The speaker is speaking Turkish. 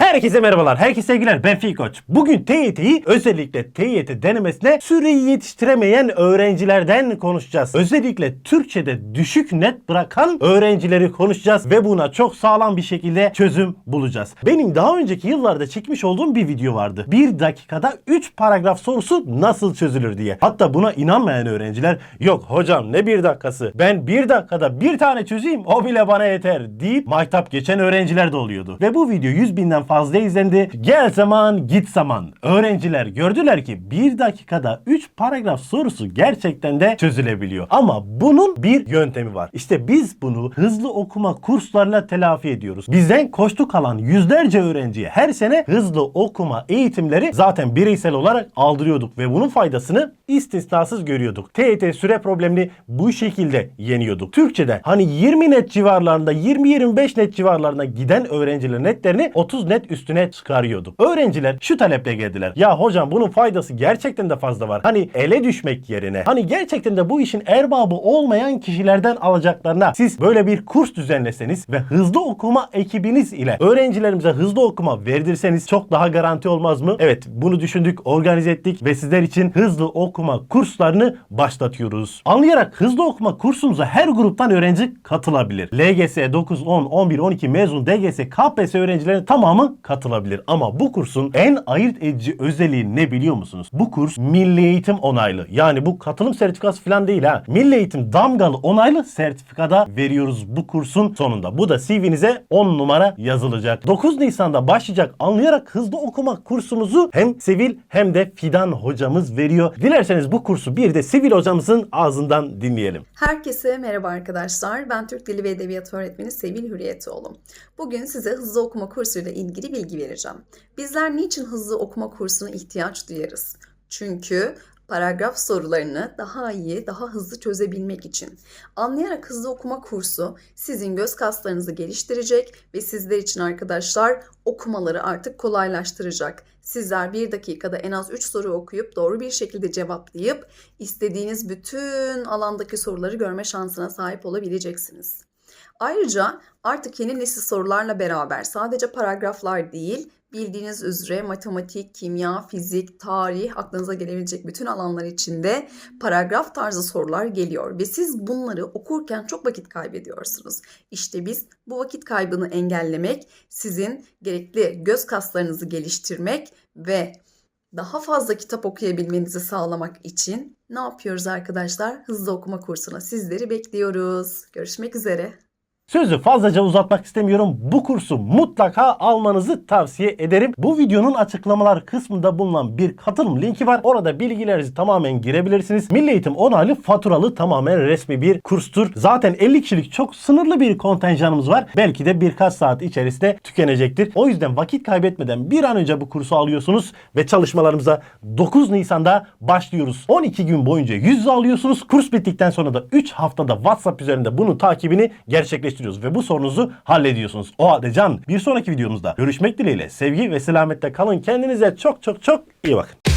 Hey! Herkese merhabalar, herkese sevgiler. Ben Fikoç. Bugün TYT'yi özellikle TYT denemesine süreyi yetiştiremeyen öğrencilerden konuşacağız. Özellikle Türkçe'de düşük net bırakan öğrencileri konuşacağız ve buna çok sağlam bir şekilde çözüm bulacağız. Benim daha önceki yıllarda çekmiş olduğum bir video vardı. Bir dakikada 3 paragraf sorusu nasıl çözülür diye. Hatta buna inanmayan öğrenciler yok hocam ne bir dakikası ben bir dakikada bir tane çözeyim o bile bana yeter deyip maytap geçen öğrenciler de oluyordu. Ve bu video 100 binden fazla izlendi. Gel zaman git zaman. Öğrenciler gördüler ki bir dakikada 3 paragraf sorusu gerçekten de çözülebiliyor. Ama bunun bir yöntemi var. İşte biz bunu hızlı okuma kurslarla telafi ediyoruz. Bizden koştu kalan yüzlerce öğrenciye her sene hızlı okuma eğitimleri zaten bireysel olarak aldırıyorduk ve bunun faydasını istisnasız görüyorduk. TET süre problemini bu şekilde yeniyorduk. Türkçe'de hani 20 net civarlarında 20-25 net civarlarına giden öğrencilerin netlerini 30 net üstüne çıkarıyorduk. Öğrenciler şu taleple geldiler. Ya hocam bunun faydası gerçekten de fazla var. Hani ele düşmek yerine hani gerçekten de bu işin erbabı olmayan kişilerden alacaklarına siz böyle bir kurs düzenleseniz ve hızlı okuma ekibiniz ile öğrencilerimize hızlı okuma verdirseniz çok daha garanti olmaz mı? Evet bunu düşündük, organize ettik ve sizler için hızlı okuma kurslarını başlatıyoruz. Anlayarak hızlı okuma kursumuza her gruptan öğrenci katılabilir. LGS 9, 10, 11, 12 mezun DGS, KPSS öğrencilerin tamamı katılabilir. Ama bu kursun en ayırt edici özelliği ne biliyor musunuz? Bu kurs milli eğitim onaylı. Yani bu katılım sertifikası falan değil ha. Milli eğitim damgalı onaylı sertifikada veriyoruz bu kursun sonunda. Bu da CV'nize 10 numara yazılacak. 9 Nisan'da başlayacak anlayarak hızlı okuma kursumuzu hem Sevil hem de Fidan hocamız veriyor. Dilerseniz bu kursu bir de Sevil hocamızın ağzından dinleyelim. Herkese merhaba arkadaşlar. Ben Türk Dili ve Edebiyatı öğretmeni Sevil Hürriyetoğlu. Bugün size hızlı okuma kursuyla ilgili bilgi vereceğim. Bizler niçin hızlı okuma kursuna ihtiyaç duyarız? Çünkü paragraf sorularını daha iyi, daha hızlı çözebilmek için. Anlayarak hızlı okuma kursu sizin göz kaslarınızı geliştirecek ve sizler için arkadaşlar okumaları artık kolaylaştıracak. Sizler bir dakikada en az 3 soru okuyup doğru bir şekilde cevaplayıp istediğiniz bütün alandaki soruları görme şansına sahip olabileceksiniz. Ayrıca artık yeni nesil sorularla beraber sadece paragraflar değil, bildiğiniz üzere matematik, kimya, fizik, tarih, aklınıza gelebilecek bütün alanlar içinde paragraf tarzı sorular geliyor ve siz bunları okurken çok vakit kaybediyorsunuz. İşte biz bu vakit kaybını engellemek, sizin gerekli göz kaslarınızı geliştirmek ve daha fazla kitap okuyabilmenizi sağlamak için ne yapıyoruz arkadaşlar? Hızlı okuma kursuna sizleri bekliyoruz. Görüşmek üzere. Sözü fazlaca uzatmak istemiyorum. Bu kursu mutlaka almanızı tavsiye ederim. Bu videonun açıklamalar kısmında bulunan bir katılım linki var. Orada bilgilerinizi tamamen girebilirsiniz. Milli Eğitim onaylı faturalı tamamen resmi bir kurstur. Zaten 50 kişilik çok sınırlı bir kontenjanımız var. Belki de birkaç saat içerisinde tükenecektir. O yüzden vakit kaybetmeden bir an önce bu kursu alıyorsunuz ve çalışmalarımıza 9 Nisan'da başlıyoruz. 12 gün boyunca yüz alıyorsunuz. Kurs bittikten sonra da 3 haftada WhatsApp üzerinde bunun takibini gerçekleştiriyorsunuz ve bu sorunuzu hallediyorsunuz. O halde can bir sonraki videomuzda görüşmek dileğiyle sevgi ve selametle kalın. Kendinize çok çok çok iyi bakın.